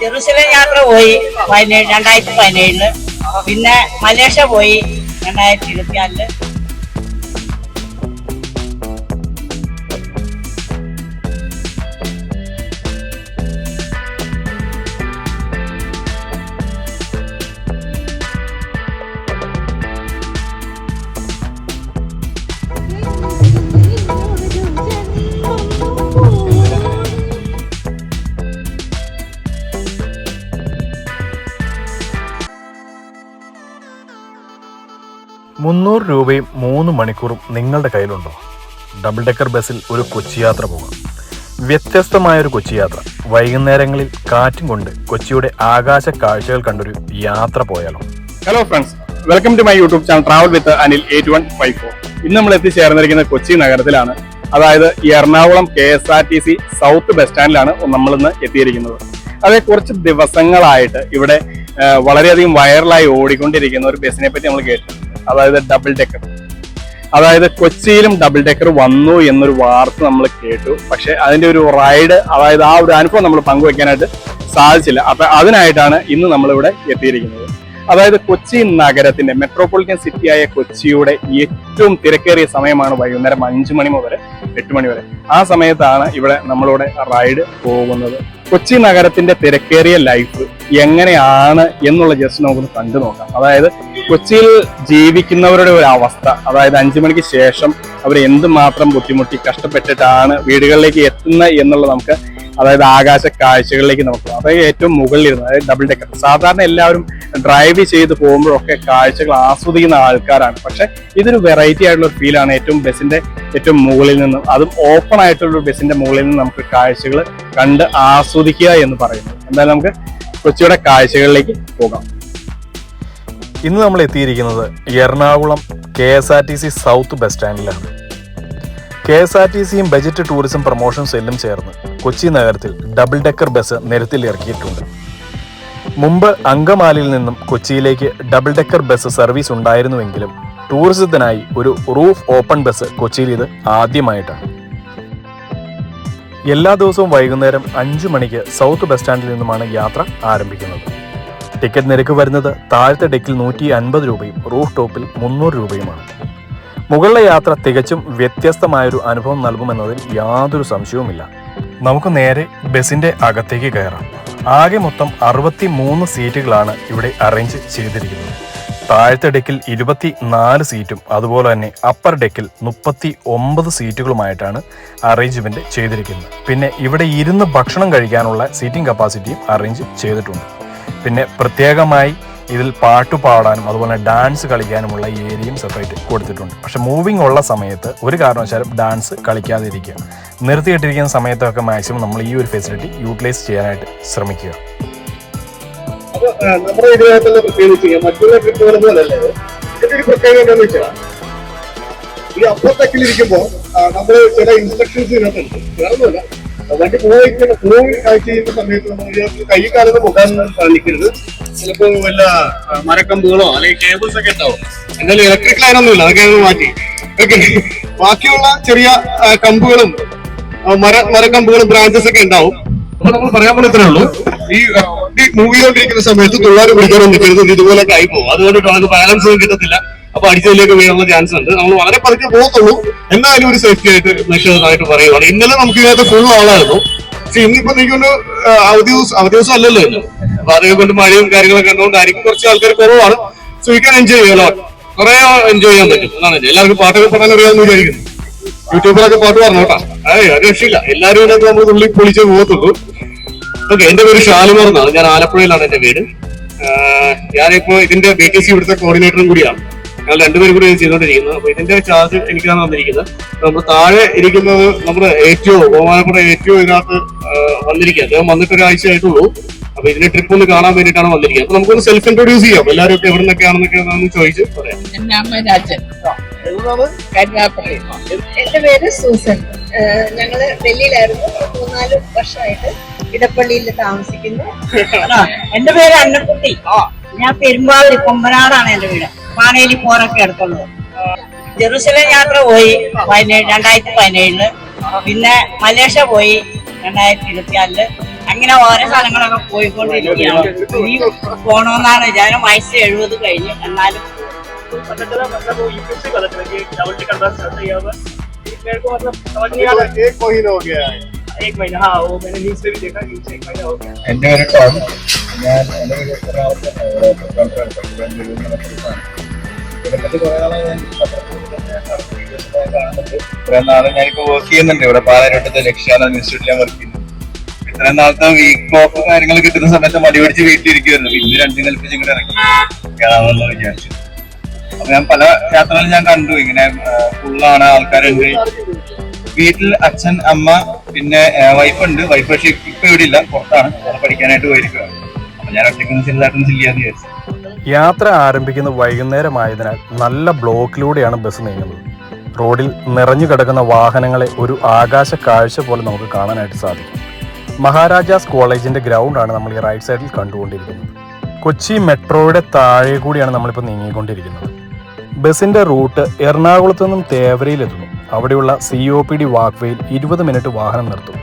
Jerusalem യാത്ര പോയി പതിനേഴ് രണ്ടായിരത്തി പതിനേഴിൽ. പിന്നെ മലേഷ്യ പോയി രണ്ടായിരത്തി ഇരുപത്തിനാലിൽ. മുന്നൂറ് രൂപയും മൂന്ന് മണിക്കൂറും നിങ്ങളുടെ കയ്യിലുണ്ടോ? ഡബിൾ ഡെക്കർ ബസ്സിൽ ഒരു കൊച്ചി യാത്ര പോകാം. വ്യത്യസ്തമായൊരു കൊച്ചി യാത്ര വൈകുന്നേരങ്ങളിൽ കാറ്റും കൊണ്ട് കൊച്ചിയുടെ ആകാശ കാഴ്ചകൾ കണ്ടൊരു യാത്ര പോയാലോ? Hello friends welcome to my YouTube channel travel with Anil eight one five four ഇന്ന് നമ്മൾ എത്തിച്ചേർന്നിരിക്കുന്നത് കൊച്ചി നഗരത്തിലാണ്. അതായത് Ernakulam K S R T C south bus സ്റ്റാൻഡിലാണ് നമ്മൾ ഇന്ന് എത്തിയിരിക്കുന്നത്. അതെ കുറച്ച് ദിവസങ്ങളായിട്ട് ഇവിടെ വളരെയധികം വൈറലായി ഓടിക്കൊണ്ടിരിക്കുന്ന ഒരു ബസ്സിനെ പറ്റി നമ്മൾ കേട്ടിട്ടുണ്ട്. അതായത് ഡബിൾ ഡെക്കർ അതായത് കൊച്ചിയിലും ഡബിൾ ഡെക്കർ വന്നു എന്നൊരു വാർത്ത നമ്മൾ കേട്ടു. പക്ഷെ അതിന്റെ ഒരു റൈഡ് അതായത് ആ ഒരു അനുഭവം നമ്മൾ പങ്കുവെക്കാനായിട്ട് സാധിച്ചില്ല. അപ്പൊ അതിനായിട്ടാണ് ഇന്ന് നമ്മളിവിടെ എത്തിയിരിക്കുന്നത്. അതായത് കൊച്ചി നഗരത്തിന്റെ മെട്രോപൊളിറ്റൻ സിറ്റിയായ കൊച്ചിയുടെ ഏറ്റവും തിരക്കേറിയ സമയമാണ് വൈകുന്നേരം അഞ്ചു മണി മുതൽ എട്ട് മണി വരെ. ആ സമയത്താണ് ഇവിടെ നമ്മളിവിടെ റൈഡ് പോകുന്നത്. കൊച്ചി നഗരത്തിന്റെ തിരക്കേറിയ ലൈഫ് എങ്ങനെയാണ് എന്നുള്ള ജസ്റ്റ് നമുക്കൊന്ന് കണ്ടു നോക്കാം അതായത് കൊച്ചിയിൽ ജീവിക്കുന്നവരുടെ ഒരു അവസ്ഥ. അതായത് അഞ്ചു മണിക്ക് ശേഷം അവർ എന്തുമാത്രം ബുദ്ധിമുട്ടി കഷ്ടപ്പെട്ടിട്ടാണ് വീടുകളിലേക്ക് എത്തുന്നത് എന്നുള്ളത് നമുക്ക് അതായത് ആകാശ കാഴ്ചകളിലേക്ക് നമുക്ക് അതായത് ഏറ്റവും മുകളിലിരുന്ന് അതായത് ഡബിൾ ഡെക്കർ സാധാരണ എല്ലാവരും ഡ്രൈവ് ചെയ്ത് പോകുമ്പോഴൊക്കെ കാഴ്ചകൾ ആസ്വദിക്കുന്ന ആൾക്കാരാണ്. പക്ഷെ ഇതൊരു വെറൈറ്റി ആയിട്ടുള്ള ഒരു ഫീലാണ് ഏറ്റവും ബസ്സിന്റെ ഏറ്റവും മുകളിൽ നിന്നും അതും ഓപ്പൺ ആയിട്ടുള്ള ഒരു ബസ്സിന്റെ മുകളിൽ നിന്ന് നമുക്ക് കാഴ്ചകൾ കണ്ട് ആസ്വദിക്കുക എന്ന് പറയുന്നത്. എന്തായാലും നമുക്ക് കൊച്ചിയുടെ കാഴ്ചകളിലേക്ക് പോകാം. ഇന്ന് നമ്മൾ എത്തിയിരിക്കുന്നത് Ernakulam K S R T C south bus സ്റ്റാൻഡിലാണ്. K S R T സിയും ബജറ്റ് ടൂറിസം പ്രൊമോഷൻ സെല്ലും ചേർന്ന് കൊച്ചി നഗരത്തിൽ ഡബിൾ ഡെക്കർ ബസ് നിരത്തിൽ ഇറക്കിയിട്ടുണ്ട്. മുമ്പ് അങ്കമാലിയിൽ നിന്നും കൊച്ചിയിലേക്ക് ഡബിൾ ഡെക്കർ ബസ് സർവീസ് ഉണ്ടായിരുന്നുവെങ്കിലും ടൂറിസത്തിനായി ഒരു റൂഫ് ഓപ്പൺ ബസ് കൊച്ചിയിൽ ഇത് ആദ്യമായിട്ടാണ്. എല്ലാ ദിവസവും വൈകുന്നേരം അഞ്ചു മണിക്ക് സൗത്ത് ബസ് സ്റ്റാൻഡിൽ നിന്നുമാണ് യാത്ര ആരംഭിക്കുന്നത്. ടിക്കറ്റ് നിരക്ക് വരുന്നത് താഴത്തെ ഡെക്കിൽ നൂറ്റി അൻപത് രൂപയും റൂഫ് ടോപ്പിൽ മുന്നൂറ് രൂപയുമാണ്. മുകളിലെ യാത്ര തികച്ചും വ്യത്യസ്തമായൊരു അനുഭവം നൽകുമെന്നതിൽ യാതൊരു സംശയവുമില്ല. നമുക്ക് നേരെ ബസിന്റെ അകത്തേക്ക് കയറാം. ആകെ മൊത്തം അറുപത്തി മൂന്ന് സീറ്റുകളാണ് ഇവിടെ അറേഞ്ച് ചെയ്തിരിക്കുന്നത്. താഴത്തെ ഡെക്കിൽ ഇരുപത്തി നാല് സീറ്റും അതുപോലെ തന്നെ അപ്പർ ഡെക്കിൽ മുപ്പത്തി ഒമ്പത് സീറ്റുകളുമായിട്ടാണ് അറേഞ്ച്മെന്റ് ചെയ്തിരിക്കുന്നത്. പിന്നെ ഇവിടെ ഇരുന്ന് ഭക്ഷണം കഴിക്കാനുള്ള സീറ്റിംഗ് കപ്പാസിറ്റിയും അറേഞ്ച് ചെയ്തിട്ടുണ്ട്. പിന്നെ പ്രത്യേകമായി ഇതിൽ പാട്ട് പാടാനും അതുപോലെ ഡാൻസ് കളിക്കാനുമുള്ള ഏരിയയും സെപ്പറേറ്റ് കൊടുത്തിട്ടുണ്ട്. പക്ഷെ മൂവിങ് ഉള്ള സമയത്ത് ഒരു കാരണവശാലും ഡാൻസ് കളിക്കാതിരിക്കുക. നിർത്തിയിട്ടിരിക്കുന്ന സമയത്തൊക്കെ മാക്സിമം നമ്മൾ ഈ ഒരു ഫെസിലിറ്റി യൂട്ടിലൈസ് ചെയ്യാനായിട്ട് ശ്രമിക്കുക. മറ്റുള്ള ഈ അപ്പുറത്തേക്കിലിരിക്കുമ്പോ നമ്മൾ ചില ഇൻസ്ട്രക്ഷൻസ് ഇതിനകത്തുണ്ട്. വേറൊന്നുമില്ല. വണ്ടി പൂ കാഴ്ച ചെയ്യുന്ന സമയത്ത് നമ്മൾ കൈ കാലത്ത് മുഖം സാധിക്കരുത് ചിലപ്പോ വല്ല മരക്കമ്പുകളോ അല്ലെങ്കിൽ കേബിൾസ് ഒക്കെ ഉണ്ടാവും. എന്തായാലും ഇലക്ട്രിക് ലൈൻ ഒന്നുമില്ല അതൊക്കെ മാറ്റി. ഓക്കെ. ബാക്കിയുള്ള ചെറിയ കമ്പുകളും മര മരക്കമ്പുകളും ബ്രാഞ്ചസ് ഒക്കെ ഉണ്ടാവും. അപ്പൊ നമ്മൾ പറയാൻ പറ്റത്തേ ഉള്ളൂ. ഈ മൂവ് ചെയ്തോണ്ടിരിക്കുന്ന സമയത്ത് തൊഴിലാളി പിടിക്കാനോ നിൽക്കരുത് ഇത് ഇതുപോലെ ആയി പോകും. അതുകൊണ്ട് നമുക്ക് ബാലൻസ് ഒന്നും കിട്ടത്തില്ല. അപ്പൊ അടിച്ചതിലേക്ക് വീഴാനുള്ള ചാൻസ് ഉണ്ട്. നമ്മൾ വളരെ പതുക്കെ പോകത്തുള്ളൂ. എന്തായാലും ഒരു സേഫ്റ്റി ആയിട്ട് മെഷേഴ്സ് ആയിട്ട് പറയുവാണ്. ഇന്നലെ നമുക്ക് ഇതിനകത്ത് ഫുൾ ആളായിരുന്നു. പക്ഷെ ഇന്നിപ്പോ എനിക്കൊണ്ട് അവധി ദിവസം അവധി ദിവസം അല്ലല്ലോ ഇന്ന്. അപ്പൊ അതേ കൊണ്ട് മഴയും കാര്യങ്ങളൊക്കെ ഉള്ളതുകൊണ്ടായിരിക്കും കുറച്ച് ആൾക്കാർ കുറവാണ്. സോ വി ക്യാൻ എൻജോയ് ചെയ്യാലോ കുറെ എൻജോയ് ചെയ്യാൻ പറ്റും. എന്നാണ് എല്ലാവർക്കും പാട്ടൊക്കെ പാടാൻ അറിയാമെന്ന് വിചാരിക്കുന്നു. യൂട്യൂബിലൊക്കെ പാട്ട് പറഞ്ഞു കേട്ടാ ഏയ് അത് രക്ഷയില്ല. എല്ലാവരും ഇതിനകത്ത് നമ്മൾ തുള്ളി പൊളിച്ച് പോകത്തുള്ളൂ. ഓക്കെ എന്റെ പേര് ഷാലിമർ എന്നാണ്. ഞാൻ ആലപ്പുഴയിലാണ് എന്റെ വീട്. ഞാനിപ്പോ ഇതിന്റെ ബി ടി സി ഇവിടുത്തെ കോർഡിനേറ്ററും കൂടിയാണ്. ഞങ്ങൾ രണ്ടുപേരും കൂടി ഇത് ചെയ്തുകൊണ്ടിരിക്കുന്നത് അപ്പൊ ഇതിന്റെ ചാർജ് എനിക്കാണ് വന്നിരിക്കുന്നത് നമ്മൾ താഴെ ഇരിക്കുന്നത് നമ്മുടെ ഏറ്റവും ബഹുമാനപ്പെട്ട ഏറ്റവും ഇതിനകത്ത് വന്നിരിക്കുക അദ്ദേഹം വന്നിട്ട് ഒരാഴ്ച ആയിട്ടുള്ളൂ അപ്പൊ ഇതിന്റെ ട്രിപ്പ് ഒന്ന് കാണാൻ വേണ്ടിയിട്ടാണ് വന്നിരിക്കുന്നത്. അപ്പൊ നമുക്കൊന്ന് സെൽഫ് ഇൻട്രോഡ്യൂസ് ചെയ്യാം. എല്ലാവരും ഒക്കെ എവിടെ നിന്നൊക്കെയാണെന്നൊക്കെ ഒന്ന് ചോദിച്ച് പറയാം. എന്റെ അമ്മ രാജൻ. കരുനാപ്പള്ളി എന്റെ പേര് സൂസൻ. ഞങ്ങൾ ഡൽഹിയിലായിരുന്നു. മൂന്നാൽ വർഷമായിട്ട് ഇടപ്പള്ളിയിൽ താമസിക്കുന്നു. എന്റെ പേര് അന്നക്കുട്ടി. ഞാൻ പെരുമ്പാവൂർ കൊമ്പനാടാണ് എന്റെ വീട്. പാണേലി പോറൊക്കെ അടുത്തുള്ളൂ ജെറുസലേം യാത്ര പോയി പതിനേഴ് രണ്ടായിരത്തി പതിനേഴിൽ പിന്നെ മലേഷ്യ പോയി രണ്ടായിരത്തി ഇരുപത്തിനാലിൽ അങ്ങനെ ഓരോ സ്ഥലങ്ങളൊക്കെ പോയിക്കൊണ്ടിരിക്കുകയാണ്. ഇനി പോണോന്നാണ് വിചാരം. വയസ്സ് എഴുപത് കഴിഞ്ഞു എന്നാലും. എന്റെ ഒരു ടോം ഞാൻ എറണാകുളത്ത് ഇതിനെപ്പറ്റി കുറേ നാളെ ഞാൻ കാണുന്നുണ്ട്. ഇത്രയും നാളെ ഞാനിപ്പോ വർക്ക് ചെയ്യുന്നുണ്ട്. ഇവിടെ പാലാരോട്ടത്തെ ലക്ഷ്യാന ഇൻസ്റ്റിറ്റ്യൂട്ടിൽ ഞാൻ വർക്ക് ചെയ്യുന്നു. ഇത്രയും നാളത്തെ വീക്ക് ഓഫ് കാര്യങ്ങൾ കിട്ടുന്ന സമയത്ത് മടി പിടിച്ച് വീട്ടിലിരിക്കുമായിരുന്നു ഇന്ന് രണ്ടും കൽപ്പിച്ച് ഇങ്ങോട്ട് ഇറങ്ങി. കേറാമെന്ന് വിചാരിച്ചു. അപ്പൊ ഞാൻ പല യാത്രകളും ഞാൻ കണ്ടു. ഇങ്ങനെ ഫുള്ളാണ് ആൾക്കാരുണ്ട്. വീട്ടിൽ അച്ഛൻ അമ്മ പിന്നെ വൈഫ് ഉണ്ട്. വൈഫ് പക്ഷെ ഇപ്പൊ ഇവിടെ ഇല്ല. പുറത്താണ്. പഠിക്കാനായിട്ട് പോയിരിക്കുക അപ്പൊ ഞാൻ ഒറ്റയ്ക്ക് ചെറുതായിട്ടൊന്നും ചെയ്യാന്ന് വിചാരിച്ചു. യാത്ര ആരംഭിക്കുന്ന വൈകുന്നേരമായതിനാൽ നല്ല ബ്ലോക്കിലൂടെയാണ് ബസ് നീങ്ങുന്നത്. റോഡിൽ നിറഞ്ഞു കിടക്കുന്ന വാഹനങ്ങളെ ഒരു ആകാശ കാഴ്ച പോലെ നമുക്ക് കാണാനായിട്ട് സാധിക്കും. മഹാരാജാസ് കോളേജിന്റെ ഗ്രൗണ്ടാണ് നമ്മൾ ഈ റൈറ്റ് സൈഡിൽ കണ്ടുകൊണ്ടിരിക്കുന്നത്. കൊച്ചി മെട്രോയുടെ താഴെ കൂടിയാണ് നമ്മളിപ്പോൾ നീങ്ങിക്കൊണ്ടിരിക്കുന്നത്. ബസിന്റെ റൂട്ട് എറണാകുളത്ത് നിന്നും തേവരയിലെത്തുന്നു അവിടെയുള്ള സി ഒ പി ഡി വാക്വേയിൽ ഇരുപത് മിനിറ്റ് വാഹനം നിർത്തും.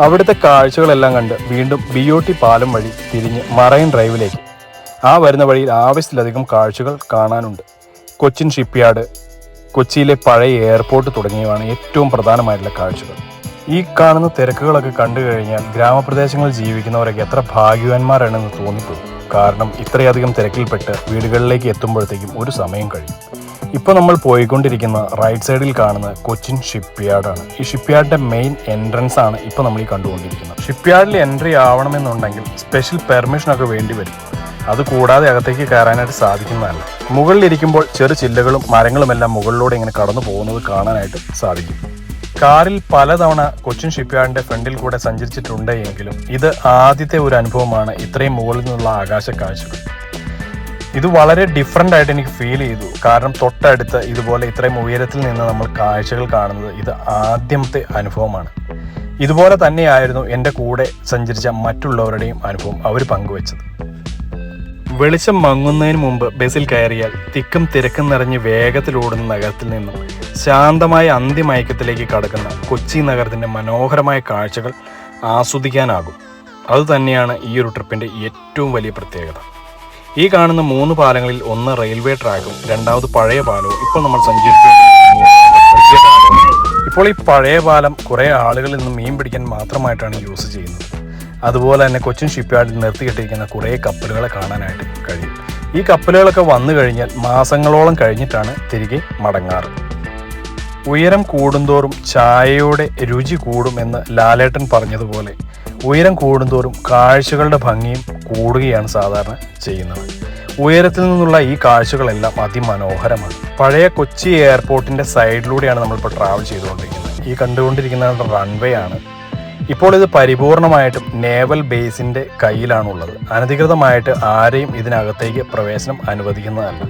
അവിടുത്തെ കാഴ്ചകളെല്ലാം കണ്ട് വീണ്ടും ബി ഒ ടി പാലം വഴി തിരിഞ്ഞ് മറൈൻ ഡ്രൈവിലേക്ക്. ആ വരുന്ന വഴിയിൽ ആവശ്യത്തിലധികം കാഴ്ചകൾ കാണാനുണ്ട്. കൊച്ചിൻ ഷിപ്പ്യാർഡ് കൊച്ചിയിലെ പഴയ എയർപോർട്ട് തുടങ്ങിയവയാണ് ഏറ്റവും പ്രധാനമായിട്ടുള്ള കാഴ്ചകൾ. ഈ കാണുന്ന തിരക്കുകളൊക്കെ കണ്ടു കഴിഞ്ഞാൽ ഗ്രാമപ്രദേശങ്ങളിൽ ജീവിക്കുന്നവരൊക്കെ എത്ര ഭാഗ്യവാന്മാരാണെന്ന് തോന്നിപ്പോകും. കാരണം ഇത്രയധികം തിരക്കിൽപ്പെട്ട് വീടുകളിലേക്ക് എത്തുമ്പോഴത്തേക്കും ഒരു സമയം കഴിയും. ഇപ്പോൾ നമ്മൾ പോയിക്കൊണ്ടിരിക്കുന്ന റൈറ്റ് സൈഡിൽ കാണുന്ന കൊച്ചിൻ ഷിപ്പ്യാർഡാണ്. ഈ ഷിപ്പ്യാർഡിന്റെ മെയിൻ എൻട്രൻസ് ആണ് ഇപ്പോൾ നമ്മൾ ഈ കണ്ടുകൊണ്ടിരിക്കുന്നത്. ഷിപ്പ്യാർഡിൽ എൻട്രി ആവണമെന്നുണ്ടെങ്കിൽ സ്പെഷ്യൽ പെർമിഷൻ ഒക്കെ വേണ്ടി വരും. അത് കൂടാതെ അകത്തേക്ക് കയറാനായിട്ട് സാധിക്കുന്നതല്ല. മുകളിലിരിക്കുമ്പോൾ ചെറു ചില്ലകളും മരങ്ങളുമെല്ലാം മുകളിലൂടെ ഇങ്ങനെ കടന്നു പോകുന്നത് കാണാനായിട്ട് സാധിക്കും. കാറിൽ പലതവണ കൊച്ചിൻ ഷിപ്പ്യാർഡിന്റെ ഫ്രണ്ടിൽ കൂടെ സഞ്ചരിച്ചിട്ടുണ്ട് എങ്കിലും ഇത് ആദ്യത്തെ ഒരു അനുഭവമാണ് ഇത്രയും മുകളിൽ നിന്നുള്ള ആകാശ കാഴ്ചകൾ. ഇത് വളരെ ഡിഫറെന്റ് ആയിട്ട് എനിക്ക് ഫീൽ ചെയ്തു. കാരണം തൊട്ടടുത്ത് ഇതുപോലെ ഇത്രയും ഉയരത്തിൽ നിന്ന് നമ്മൾ കാഴ്ചകൾ കാണുന്നത് ഇത് ആദ്യത്തെ അനുഭവമാണ്. ഇതുപോലെ തന്നെയായിരുന്നു എന്റെ കൂടെ സഞ്ചരിച്ച മറ്റുള്ളവരുടെയും അനുഭവം അവർ പങ്കുവച്ചത്. വെളിച്ചം മങ്ങുന്നതിന് മുമ്പ് ബസ്സിൽ കയറിയാൽ തിക്കും തിരക്കും നിറഞ്ഞ് വേഗത്തിലോടുന്ന നഗരത്തിൽ നിന്നും ശാന്തമായ അന്ത്യമയക്കത്തിലേക്ക് കടക്കുന്ന കൊച്ചി നഗരത്തിന്റെ മനോഹരമായ കാഴ്ചകൾ ആസ്വദിക്കാനാകും. അതുതന്നെയാണ് ഈ ഒരു ട്രിപ്പിന്റെ ഏറ്റവും വലിയ പ്രത്യേകത. ഈ കാണുന്ന മൂന്ന് പാലങ്ങളിൽ ഒന്ന് റെയിൽവേ ട്രാക്കും രണ്ടാമത് പഴയ പാലവും. ഇപ്പോൾ നമ്മൾ സഞ്ചരിക്കുന്ന. ഇപ്പോൾ ഈ പഴയ പാലം കുറേ ആളുകളിൽ നിന്ന് മീൻ പിടിക്കാൻ മാത്രമായിട്ടാണ് യൂസ് ചെയ്യുന്നത്. അതുപോലെ തന്നെ കൊച്ചിൻ ഷിപ്പ്യാർഡിൽ നിർത്തിയിട്ടിരിക്കുന്ന കുറേ കപ്പലുകളെ കാണാനായിട്ട് കഴിയും. ഈ കപ്പലുകളൊക്കെ വന്നു കഴിഞ്ഞാൽ മാസങ്ങളോളം കഴിഞ്ഞിട്ടാണ് തിരികെ മടങ്ങാറ്. ഉയരം കൂടുന്തോറും ചായയുടെ രുചി കൂടും എന്ന് ലാലേട്ടൻ പറഞ്ഞതുപോലെ ഉയരം കൂടുന്തോറും കാഴ്ചകളുടെ ഭംഗിയും കൂടുകയാണ് സാധാരണ ചെയ്യുന്നത്. ഉയരത്തിൽ നിന്നുള്ള ഈ കാഴ്ചകളെല്ലാം അതിമനോഹരമാണ്. പഴയ കൊച്ചി എയർപോർട്ടിന്റെ സൈഡിലൂടെയാണ് നമ്മളിപ്പോൾ ട്രാവൽ ചെയ്തുകൊണ്ടിരിക്കുന്നത്. ഈ കണ്ടുകൊണ്ടിരിക്കുന്ന റൺവേ ആണ് ഇപ്പോൾ ഇത് പരിപൂർണമായിട്ടും നേവൽ ബേസിന്റെ കയ്യിലാണുള്ളത്. അനധികൃതമായിട്ട് ആരെയും ഇതിനകത്തേക്ക് പ്രവേശനം അനുവദിക്കുന്നതല്ല.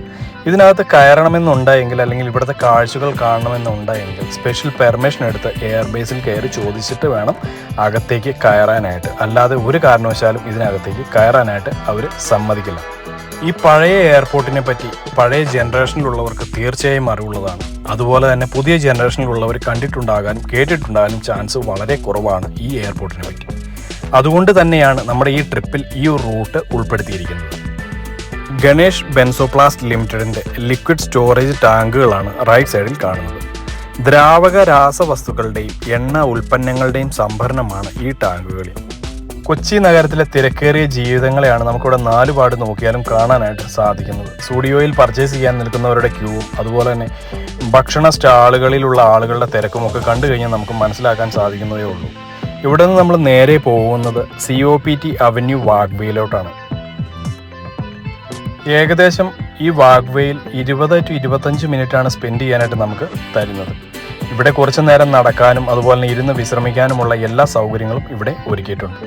ഇതിനകത്ത് കയറണമെന്നുണ്ടെങ്കിൽ അല്ലെങ്കിൽ ഇവിടുത്തെ കാഴ്ചകൾ കാണണമെന്നുണ്ടെങ്കിൽ സ്പെഷ്യൽ പെർമിഷൻ എടുത്ത് എയർബേസിൽ കയറി ചോദിച്ചിട്ട് വേണം അകത്തേക്ക് കയറാനായിട്ട്. അല്ലാതെ ഒരു കാരണവശാലും ഇതിനകത്തേക്ക് കയറാനായിട്ട് അവർ സമ്മതിക്കില്ല. ഈ പഴയ എയർപോർട്ടിനെ പറ്റി പഴയ ജനറേഷനിലുള്ളവർക്ക് തീർച്ചയായും അറിവുള്ളതാണ്. അതുപോലെ തന്നെ പുതിയ ജനറേഷനിലുള്ളവർ കണ്ടിട്ടുണ്ടാകാനും കേട്ടിട്ടുണ്ടാകാനും ചാൻസ് വളരെ കുറവാണ് ഈ എയർപോർട്ടിനെ പറ്റി. അതുകൊണ്ട് തന്നെയാണ് നമ്മുടെ ഈ ട്രിപ്പിൽ ഈ ഒരു റൂട്ട് ഉൾപ്പെടുത്തിയിരിക്കുന്നത്. ഗണേഷ് ബെൻസോപ്ലാസ്റ്റ് ലിമിറ്റഡിന്റെ ലിക്വിഡ് സ്റ്റോറേജ് ടാങ്കുകളാണ് റൈറ്റ് സൈഡിൽ കാണുന്നത്. ദ്രാവക രാസവസ്തുക്കളുടെയും എണ്ണ ഉൽപ്പന്നങ്ങളുടെയും സംഭരണമാണ് ഈ ടാങ്കുകളിൽ കൊച്ചി നഗരത്തിലെ തിരക്കേറിയ ജീവിതങ്ങളെയാണ് നമുക്കിവിടെ നാലുപാട് നോക്കിയാലും കാണാനായിട്ട് സാധിക്കുന്നത്. സ്റ്റുഡിയോയിൽ പർച്ചേസ് ചെയ്യാൻ നിൽക്കുന്നവരുടെ ക്യൂവും അതുപോലെ തന്നെ ഭക്ഷണ സ്റ്റാളുകളിലുള്ള ആളുകളുടെ തിരക്കും ഒക്കെ കണ്ടു കഴിഞ്ഞാൽ നമുക്ക് മനസ്സിലാക്കാൻ സാധിക്കുന്നതേ ഉള്ളൂ. ഇവിടെ നിന്ന് നമ്മൾ നേരെ പോകുന്നത് C O P T avenue വാഗ്വേയിലോട്ടാണ്. ഏകദേശം ഈ വാഗ്വേയിൽ ഇരുപത് ടു ഇരുപത്തഞ്ച് മിനിറ്റാണ് സ്പെൻഡ് ചെയ്യാനായിട്ട് നമുക്ക് തരുന്നത്. ഇവിടെ കുറച്ചു നേരം നടക്കാനും അതുപോലെ തന്നെ ഇരുന്ന് വിശ്രമിക്കാനുമുള്ള എല്ലാ സൗകര്യങ്ങളും ഇവിടെ ഒരുക്കിയിട്ടുണ്ട്.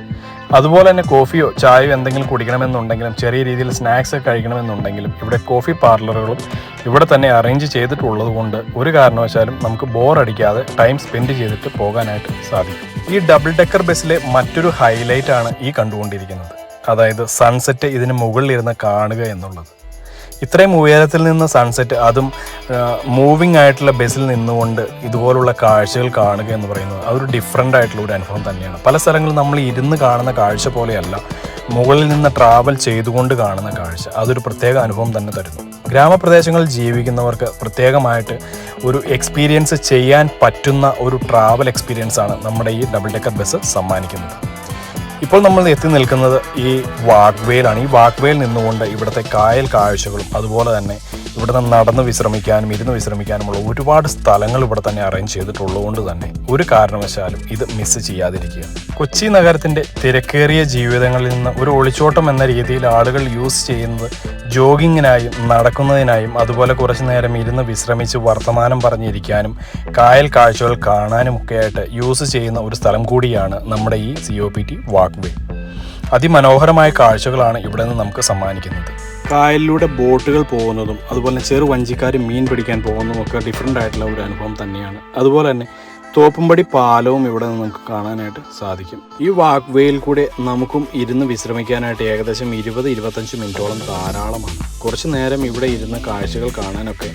അതുപോലെ തന്നെ കോഫിയോ ചായയോ എന്തെങ്കിലും കുടിക്കണമെന്നുണ്ടെങ്കിലും ചെറിയ രീതിയിൽ സ്നാക്സ് കഴിക്കണമെന്നുണ്ടെങ്കിലും ഇവിടെ കോഫി പാർലറുകളും ഇവിടെ തന്നെ അറേഞ്ച് ചെയ്തിട്ടുള്ളത് കൊണ്ട് ഒരു കാരണവശാലും നമുക്ക് ബോറടിക്കാതെ ടൈം സ്പെൻഡ് ചെയ്തിട്ട് പോകാനായിട്ട് സാധിക്കും. ഈ ഡബിൾ ഡെക്കർ ബസ്സിലെ മറ്റൊരു ഹൈലൈറ്റ് ആണ് ഈ കണ്ടുകൊണ്ടിരിക്കുന്നത്. അതായത് സൺസെറ്റ് ഇതിന് മുകളിലിരുന്ന് കാണുക എന്നുള്ളത്. ഇത്രയും ഉയരത്തിൽ നിന്ന് സൺസെറ്റ് അതും മൂവിങ് ആയിട്ടുള്ള ബസ്സിൽ നിന്നുകൊണ്ട് ഇതുപോലുള്ള കാഴ്ചകൾ കാണുക എന്ന് പറയുന്നത് അതൊരു ഡിഫറെന്റ് ആയിട്ടുള്ള ഒരു അനുഭവം തന്നെയാണ്. പല സ്ഥലങ്ങളിൽ നമ്മൾ ഇരുന്ന് കാണുന്ന കാഴ്ച പോലെയല്ല മുകളിൽ നിന്ന് ട്രാവൽ ചെയ്തുകൊണ്ട് കാണുന്ന കാഴ്ച. അതൊരു പ്രത്യേക അനുഭവം തന്നെ തരുന്നു. ഗ്രാമപ്രദേശങ്ങളിൽ ജീവിക്കുന്നവർക്ക് പ്രത്യേകമായിട്ട് ഒരു എക്സ്പീരിയൻസ് ചെയ്യാൻ പറ്റുന്ന ഒരു ട്രാവൽ എക്സ്പീരിയൻസ് ആണ് നമ്മുടെ ഈ ഡബിൾ ഡെക്കർ ബസ് സമ്മാനിക്കുന്നത്. ഇപ്പോൾ നമ്മൾ എത്തി നിൽക്കുന്നത് ഈ വാക്വേയിലാണ് ഈ വാക്വേയിൽ നിന്നുകൊണ്ട് ഇവിടുത്തെ കായൽ കാഴ്ചകളും അതുപോലെ തന്നെ ഇവിടെ നടന്ന് വിശ്രമിക്കാനും ഇരുന്ന് വിശ്രമിക്കാനുമുള്ള ഒരുപാട് സ്ഥലങ്ങൾ ഇവിടെ തന്നെ അറേഞ്ച് ചെയ്തിട്ടുള്ളതുകൊണ്ട് തന്നെ ഒരു കാരണവശാലും ഇത് മിസ് ചെയ്യാതിരിക്കുക. കൊച്ചി നഗരത്തിന്റെ തിരക്കേറിയ ജീവിതങ്ങളിൽ നിന്ന് ഒരു ഒളിച്ചോട്ടം എന്ന രീതിയിൽ ആളുകൾ യൂസ് ചെയ്യുന്നത് ജോഗിങ്ങിനായും നടക്കുന്നതിനായും അതുപോലെ കുറച്ചു നേരം ഇരുന്ന് വിശ്രമിച്ച് വർത്തമാനം പറഞ്ഞിരിക്കാനും കായൽ കാഴ്ചകൾ കാണാനും ഒക്കെ ആയിട്ട് യൂസ് ചെയ്യുന്ന ഒരു സ്ഥലം കൂടിയാണ് നമ്മുടെ ഈ C O P T walkway അതിമനോഹരമായ കാഴ്ചകളാണ് ഇവിടെ നിന്ന് നമുക്ക് സമ്മാനിക്കുന്നത്. കായലിലൂടെ ബോട്ടുകൾ പോകുന്നതും അതുപോലെ ചെറു വഞ്ചിക്കാർ മീൻ പിടിക്കാൻ പോകുന്നതും ഒക്കെ ഡിഫറെന്റ് ആയിട്ടുള്ള ഒരു അനുഭവം തന്നെയാണ്. അതുപോലെ തന്നെ തോപ്പുംപടി പാലവും ഇവിടെ നിന്ന് നമുക്ക് കാണാനായിട്ട് സാധിക്കും. ഈ വാക്ക് വേയിൽ കൂടെ നമുക്കും ഇരുന്ന് വിശ്രമിക്കാനായിട്ട് ഏകദേശം ഇരുപത് ഇരുപത്തഞ്ച് മിനിറ്റോളം ധാരാളമാണ്. കുറച്ച് നേരം ഇവിടെ ഇരുന്ന് കാഴ്ചകൾ കാണാനൊക്കെ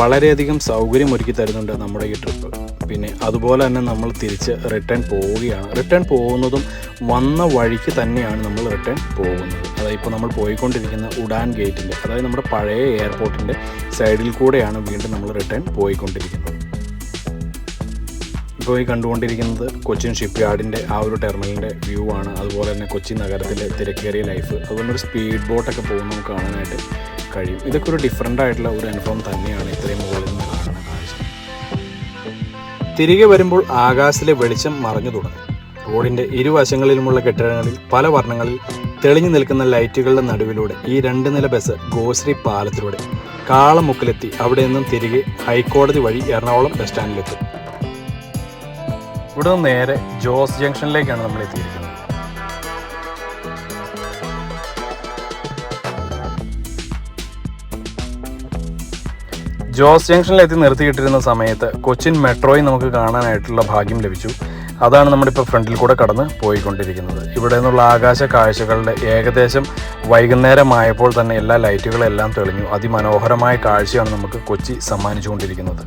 വളരെയധികം സൗകര്യം ഒരുക്കി തരുന്നുണ്ട് നമ്മുടെ ഈ ട്രിപ്പ് പിന്നെ അതുപോലെ തന്നെ നമ്മൾ തിരിച്ച് റിട്ടേൺ പോവുകയാണ്. റിട്ടേൺ പോകുന്നതും വന്ന വഴിക്ക് തന്നെയാണ് നമ്മൾ റിട്ടേൺ പോകുന്നത്. അതായത് ഇപ്പോൾ നമ്മൾ പോയിക്കൊണ്ടിരിക്കുന്ന ഉഡാൻ ഗേറ്റിന്റെ അതായത് നമ്മുടെ പഴയ എയർപോർട്ടിന്റെ സൈഡിൽ കൂടെയാണ് വീണ്ടും നമ്മൾ റിട്ടേൺ പോയിക്കൊണ്ടിരിക്കുന്നത്. ഇപ്പോൾ ഈ കണ്ടുകൊണ്ടിരിക്കുന്നത് കൊച്ചിൻ ഷിപ്പ് യാർഡിന്റെ ആ ഒരു ടെർമിനലിന്റെ വ്യൂ ആണ്. അതുപോലെ തന്നെ കൊച്ചി നഗരത്തിലെ തിരക്കേറിയ ലൈഫ് അതുപോലെ ഒരു സ്പീഡ് ബോട്ടൊക്കെ പോകുന്ന നമുക്ക് കാണാനായിട്ട് കഴിയും. ഇതൊക്കെ ഒരു ഡിഫറെന്റ് ആയിട്ടുള്ള ഒരു അനുഭവം തന്നെയാണ് ഇത്രയും മുകളിൽ നിന്ന് തിരികെ വരുമ്പോൾ ആകാശത്തിലെ വെളിച്ചം മറഞ്ഞു തുടങ്ങി. റോഡിന്റെ ഇരുവശങ്ങളിലുമുള്ള കെട്ടിടങ്ങളിൽ പല വർണങ്ങളിൽ തെളിഞ്ഞു നിൽക്കുന്ന ലൈറ്റുകളുടെ നടുവിലൂടെ ഈ രണ്ട് നില ബസ് ഗോശ്രീ പാലത്തിലൂടെ കാളമുക്കിലെത്തി അവിടെ നിന്നും തിരികെ ഹൈക്കോടതി വഴി എറണാകുളം ബസ് സ്റ്റാൻഡിലെത്തും. ഇവിടെ നിന്ന് നേരെ ജോസ് ജംഗ്ഷനിലേക്കാണ് നമ്മൾ എത്തിയിരിക്കുന്നത്. ജോസ് ജംഗ്ഷനിലെത്തി നിർത്തിയിട്ടിരുന്ന സമയത്ത് കൊച്ചിൻ മെട്രോയിൽ നമുക്ക് കാണാനായിട്ടുള്ള ഭാഗ്യം ലഭിച്ചു. അതാണ് നമ്മളിപ്പോൾ ഫ്രണ്ടിൽ കൂടെ കടന്ന് പോയിക്കൊണ്ടിരിക്കുന്നത്. ഇവിടെ നിന്നുള്ള ആകാശ കാഴ്ചകളുടെ ഏകദേശം വൈകുന്നേരമായപ്പോൾ തന്നെ എല്ലാ ലൈറ്റുകളെല്ലാം തെളിഞ്ഞു. അതിമനോഹരമായ കാഴ്ചയാണ് നമുക്ക് കൊച്ചി സമ്മാനിച്ചുകൊണ്ടിരിക്കുന്നത്.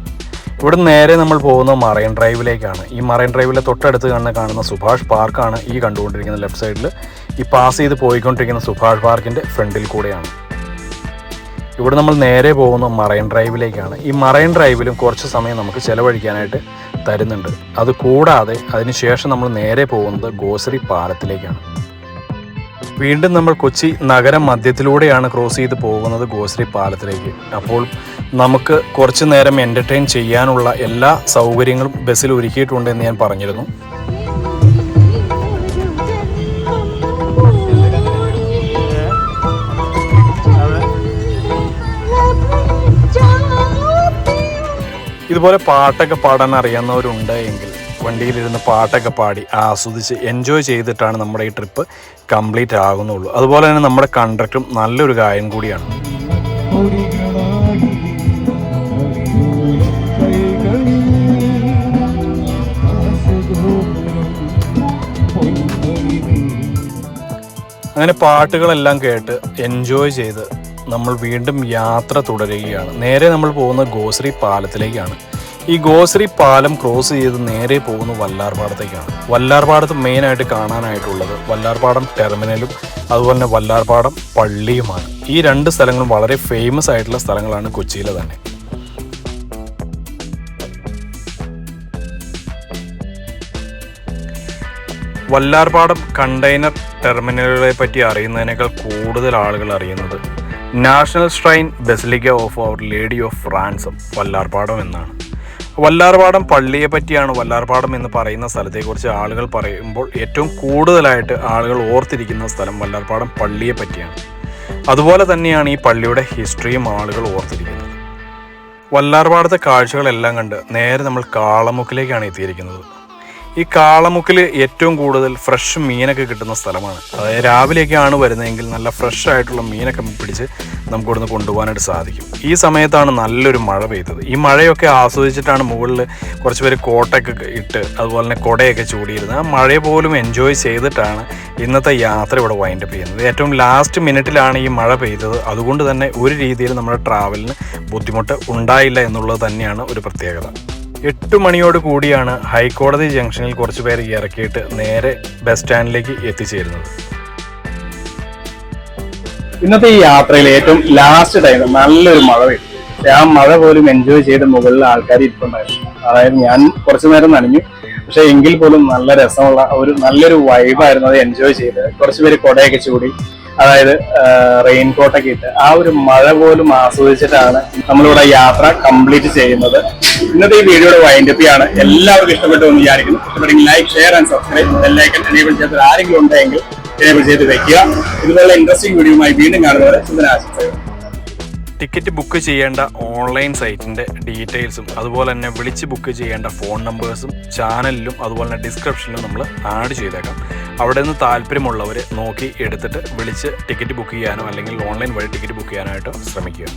ഇവിടെ നേരെ നമ്മൾ പോകുന്ന മറൈൻ ഡ്രൈവിലേക്കാണ്. ഈ മറൈൻ ഡ്രൈവിലെ തൊട്ടടുത്ത് കാണുന്ന കാണുന്ന സുഭാഷ് പാർക്കാണ് ഈ കണ്ടുകൊണ്ടിരിക്കുന്ന ലെഫ്റ്റ് സൈഡിൽ ഈ പാസ് ചെയ്ത് പോയിക്കൊണ്ടിരിക്കുന്ന സുഭാഷ് പാർക്കിന്റെ ഫ്രണ്ടിൽ കൂടെയാണ്. ഇവിടെ നമ്മൾ നേരെ പോകുന്ന മറൈൻ ഡ്രൈവിലേക്കാണ്. ഈ മറൈൻ ഡ്രൈവിലും കുറച്ച് സമയം നമുക്ക് ചിലവഴിക്കാനായിട്ട് തരുന്നുണ്ട്. അത് കൂടാതെ അതിനുശേഷം നമ്മൾ നേരെ പോകുന്നത് ഗോസറി പാലത്തിലേക്കാണ്. വീണ്ടും നമ്മൾ കൊച്ചി നഗരം മധ്യത്തിലൂടെയാണ് ക്രോസ് ചെയ്ത് പോകുന്നത് ഗോസറി പാലത്തിലേക്ക്. അപ്പോൾ നമുക്ക് കുറച്ച് നേരം എന്റർടൈൻ ചെയ്യാനുള്ള എല്ലാ സൗകര്യങ്ങളും ബസ്സിൽ ഒരുക്കിയിട്ടുണ്ട് എന്ന് ഞാൻ പറഞ്ഞിരുന്നു. ഇതുപോലെ പാട്ടൊക്കെ പാടാൻ അറിയാവുന്നവരുണ്ട് എങ്കിൽ വണ്ടിയിലിരുന്ന് പാട്ടൊക്കെ പാടി ആസ്വദിച്ച് എൻജോയ് ചെയ്തിട്ടാണ് നമ്മുടെ ഈ ട്രിപ്പ് കംപ്ലീറ്റ് ആകുന്നുള്ളൂ. അതുപോലെ തന്നെ നമ്മുടെ കണ്ടക്ടറും നല്ലൊരു ഗായം കൂടിയാണ്. അങ്ങനെ പാട്ടുകളെല്ലാം കേട്ട് എൻജോയ് ചെയ്ത് നമ്മൾ വീണ്ടും യാത്ര തുടരുകയാണ്. നേരെ നമ്മൾ പോകുന്ന ഗോശ്രീ പാലത്തിലേക്കാണ്. ഈ ഗോശ്രീ പാലം ക്രോസ് ചെയ്ത് നേരെ പോകുന്ന വല്ലാർപാടത്തേക്കാണ്. വല്ലാർപാടത്ത് മെയിനായിട്ട് കാണാനായിട്ടുള്ളത് വല്ലാർപാടം ടെർമിനലും അതുപോലെ തന്നെ വല്ലാർപാടം പള്ളിയുമാണ്. ഈ രണ്ട് സ്ഥലങ്ങളും വളരെ ഫേമസ് ആയിട്ടുള്ള സ്ഥലങ്ങളാണ് കൊച്ചിയിലെ തന്നെ. വല്ലാർപാടം കണ്ടെയ്നർ ടെർമിനലുകളെ പറ്റി അറിയുന്നതിനേക്കാൾ കൂടുതൽ ആളുകൾ അറിയുന്നത് national shrine basilica of our lady of ഫ്രാൻസും വല്ലാർപാടം എന്നാണ്. വല്ലാർപാടം പള്ളിയെ പറ്റിയാണ് വല്ലാർപാടം എന്ന് പറയുന്ന സ്ഥലത്തെക്കുറിച്ച് ആളുകൾ പറയുമ്പോൾ ഏറ്റവും കൂടുതലായിട്ട് ആളുകൾ ഓർത്തിരിക്കുന്ന സ്ഥലം വല്ലാർപാടം പള്ളിയെ പറ്റിയാണ്. അതുപോലെ തന്നെയാണ് ഈ പള്ളിയുടെ ഹിസ്റ്ററിയും ആളുകൾ ഓർത്തിരിക്കുന്നത്. വല്ലാർപാടത്തെ കാഴ്ചകളെല്ലാം കണ്ട് നേരെ നമ്മൾ കാളമുക്കിലേക്കാണ് എത്തിയിരിക്കുന്നത്. ഈ കാളമുക്കിൽ ഏറ്റവും കൂടുതൽ ഫ്രഷ് മീനൊക്കെ കിട്ടുന്ന സ്ഥലമാണ്. അതായത് രാവിലെയൊക്കെയാണ് വരുന്നതെങ്കിൽ നല്ല ഫ്രഷ് ആയിട്ടുള്ള മീനൊക്കെ പിടിച്ച് നമുക്ക് ഇവിടുന്ന് കൊണ്ടുപോകാനായിട്ട് സാധിക്കും. ഈ സമയത്താണ് നല്ലൊരു മഴ പെയ്തത്. ഈ മഴയൊക്കെ ആസ്വദിച്ചിട്ടാണ് മുകളിൽ കുറച്ച് പേര് കോട്ടയൊക്കെ ഇട്ട് അതുപോലെ തന്നെ കുടയൊക്കെ ചൂടിയിരുന്നത്. ആ മഴയെ പോലും എൻജോയ് ചെയ്തിട്ടാണ് ഇന്നത്തെ യാത്ര ഇവിടെ വൈൻഡപ്പ് ചെയ്യുന്നത്. ഏറ്റവും ലാസ്റ്റ് മിനിറ്റിലാണ് ഈ മഴ പെയ്തത്. അതുകൊണ്ട് തന്നെ ഒരു രീതിയിൽ നമ്മുടെ ട്രാവലിന് ബുദ്ധിമുട്ട് ഉണ്ടായില്ല എന്നുള്ളത് തന്നെയാണ് ഒരു പ്രത്യേകത. എട്ട് മണിയോട് കൂടിയാണ് ഹൈക്കോടതി ജംഗ്ഷനിൽ കുറച്ച് പേര് ഇറക്കിയിട്ട് നേരെ ബസ് സ്റ്റാൻഡിലേക്ക് എത്തിച്ചേരുന്നത്. ഇന്നത്തെ ഈ യാത്രയിൽ ഏറ്റവും ലാസ്റ്റ് ടൈം നല്ലൊരു മഴ പെയ്തു. ആ മഴ പോലും എൻജോയ് ചെയ്ത് മുകളിൽ ആൾക്കാർ ഇരിപ്പുണ്ടായിരുന്നു. അതായത് ഞാൻ കുറച്ചു നേരം നനഞ്ഞു. പക്ഷെ എങ്കിൽ പോലും നല്ല രസമുള്ള ഒരു നല്ലൊരു വൈബായിരുന്നു അത് എൻജോയ് ചെയ്ത് കുറച്ചുപേര് കുടയൊക്കെ ചൂടി. അതായത് റെയിൻകോട്ടൊക്കെ ഇട്ട് ആ ഒരു മഴ പോലും ആസ്വദിച്ചിട്ടാണ് നമ്മളിവിടെ യാത്ര കംപ്ലീറ്റ് ചെയ്യുന്നത്. ഇന്നത്തെ ഈ വീഡിയോയുടെ വൈൻഡപ്പ് ആണ് എല്ലാവർക്കും ഇഷ്ടപ്പെട്ടു എന്ന് വിചാരിക്കുന്നു. ഇഷ്ടപ്പെട്ടെങ്കിൽ like share and subscribe bell icon enable ചെയ്ത് ആരെങ്കിലും ഉണ്ടെങ്കിൽ എനേബിൾ ചെയ്ത് വെക്കുക. ഇതുപോലെ ഇൻട്രസ്റ്റിംഗ് വീഡിയോയുമായി വീണ്ടും കാണുന്നവരെ ശുഭനാശംസകൾ ടിക്കറ്റ് ബുക്ക് ചെയ്യേണ്ട ഓൺലൈൻ സൈറ്റിന്റെ ഡീറ്റെയിൽസും അതുപോലെ തന്നെ വിളിച്ച് ബുക്ക് ചെയ്യേണ്ട ഫോൺ നമ്പേഴ്സും ചാനലിലും അതുപോലെ തന്നെ ഡിസ്ക്രിപ്ഷനിലും നമ്മൾ ആഡ് ചെയ്തേക്കാം. അവിടെ നിന്ന് താല്പര്യമുള്ളവർ നോക്കി എടുത്തിട്ട് വിളിച്ച് ടിക്കറ്റ് ബുക്ക് ചെയ്യാനോ അല്ലെങ്കിൽ ഓൺലൈൻ വഴി ടിക്കറ്റ് ബുക്ക് ചെയ്യാനായിട്ടോ ശ്രമിക്കുക.